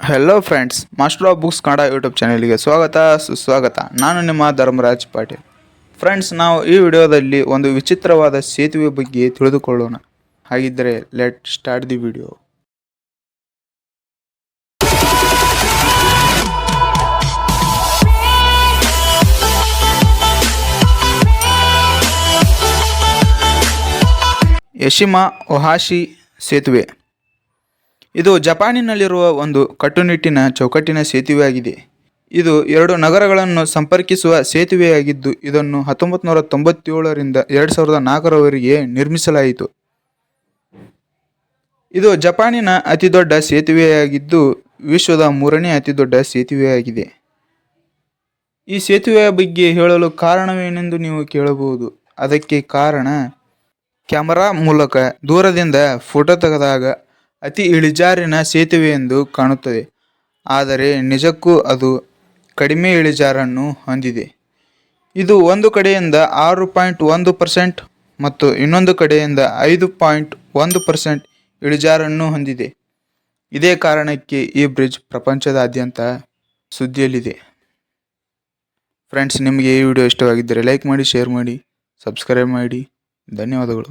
Hello friends master of books Kannada YouTube ಚಾನಲ್ಗೆ ಸ್ವಾಗತ, ಸುಸ್ವಾಗತ. ನಾನು ನಿಮ್ಮ ಧರ್ಮರಾಜ್ ಪಾಟೀಲ್. ಫ್ರೆಂಡ್ಸ್ ನಾವು ಈ ವಿಡಿಯೋದಲ್ಲಿ ಒಂದು ವಿಚಿತ್ರವಾದ ಸೇತುವೆ ಬಗ್ಗೆ ತಿಳಿದುಕೊಳ್ಳೋಣ. ಹಾಗಿದ್ದರೆ let start the video Eshima Ohashi ಸೇತುವೆ. ಇದು ಜಪಾನಿನಲ್ಲಿರುವ ಒಂದು ಕಟ್ಟುನಿಟ್ಟಿನ ಚೌಕಟ್ಟಿನ ಸೇತುವೆಯಾಗಿದೆ. ಇದು ಎರಡು ನಗರಗಳನ್ನು ಸಂಪರ್ಕಿಸುವ ಸೇತುವೆಯಾಗಿದ್ದು, ಇದನ್ನು ಹತ್ತೊಂಬತ್ತು ನೂರ ತೊಂಬತ್ತೇಳರಿಂದ ಎರಡು ಸಾವಿರದ ನಾಲ್ಕರವರೆಗೆ ನಿರ್ಮಿಸಲಾಯಿತು. ಇದು ಜಪಾನಿನ ಅತಿದೊಡ್ಡ ಸೇತುವೆಯಾಗಿದ್ದು, ವಿಶ್ವದ ಮೂರನೇ ಅತಿದೊಡ್ಡ ಸೇತುವೆಯಾಗಿದೆ. ಈ ಸೇತುವೆಯ ಬಗ್ಗೆ ಹೇಳಲು ಕಾರಣವೇನೆಂದು ನೀವು ಕೇಳಬಹುದು. ಅದಕ್ಕೆ ಕಾರಣ, ಕ್ಯಾಮರಾ ಮೂಲಕ ದೂರದಿಂದ ಫೋಟೋ ತೆಗೆದಾಗ ಅತಿ ಇಳಿಜಾರಿನ ಸೇತುವೆ ಎಂದು ಕಾಣುತ್ತದೆ. ಆದರೆ ನಿಜಕ್ಕೂ ಅದು ಕಡಿಮೆ ಇಳಿಜಾರನ್ನು ಹೊಂದಿದೆ. ಇದು ಒಂದು ಕಡೆಯಿಂದ ಆರು ಪಾಯಿಂಟ್ ಒಂದು ಪರ್ಸೆಂಟ್ ಮತ್ತು ಇನ್ನೊಂದು ಕಡೆಯಿಂದ ಐದು ಪಾಯಿಂಟ್ ಒಂದು ಪರ್ಸೆಂಟ್ ಇಳಿಜಾರನ್ನು ಹೊಂದಿದೆ. ಇದೇ ಕಾರಣಕ್ಕೆ ಈ ಬ್ರಿಡ್ಜ್ ಪ್ರಪಂಚದಾದ್ಯಂತ ಸುದ್ದಿಯಲ್ಲಿದೆ. ಫ್ರೆಂಡ್ಸ್, ನಿಮಗೆ ಈ ವಿಡಿಯೋ ಇಷ್ಟವಾಗಿದ್ದರೆ ಲೈಕ್ ಮಾಡಿ, ಶೇರ್ ಮಾಡಿ, ಸಬ್ಸ್ಕ್ರೈಬ್ ಮಾಡಿ. ಧನ್ಯವಾದಗಳು.